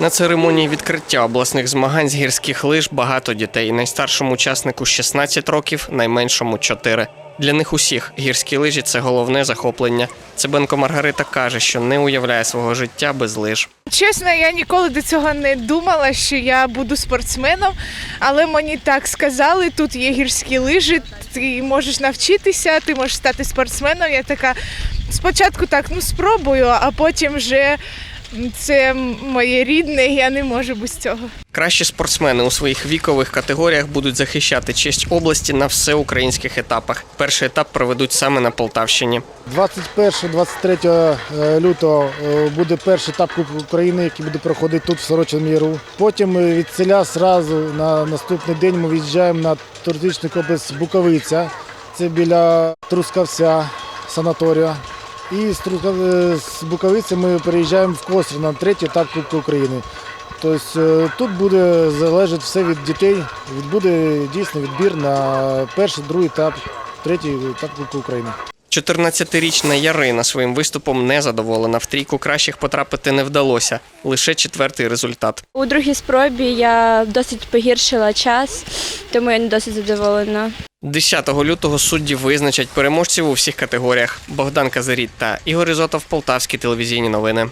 На церемонії відкриття обласних змагань з гірських лиж багато дітей. Найстаршому учаснику 16 років, найменшому 4. Для них усіх гірські лижі це головне захоплення. Цибенко Маргарита каже, що не уявляє свого життя без лиж. Чесно, я ніколи до цього не думала, що я буду спортсменом, але мені так сказали, тут є гірські лижі, ти можеш навчитися, ти можеш стати спортсменом. Я така спочатку так ну спробую, а потім вже це моє рідне, я не можу без цього. Кращі спортсмени у своїх вікових категоріях будуть захищати честь області на всеукраїнських етапах. Перший етап проведуть саме на Полтавщині. 21-23 е, лютого е, буде перший етап Кубку України, який буде проходити тут в Сорочиному Яру. Потім е, від селя зразу на наступний день ми в'їжджаємо на туристичний комплекс Буковиця. Це біля Трускавця санаторія. І е, з Буковиці ми переїжджаємо в Кострі на третій етап Кубку України. Тобто тут буде залежати все від дітей. Буде дійсно відбір на перший, другий етап, третій етап Кубку України. 14-річна Ярина своїм виступом не задоволена. В трійку кращих потрапити не вдалося. Лише четвертий результат. У другій спробі я досить погіршила час, тому я не досить задоволена. 10 лютого судді визначать переможців у всіх категоріях. Богдан Казаріт та Ігор Ізотов, Полтавські телевізійні новини.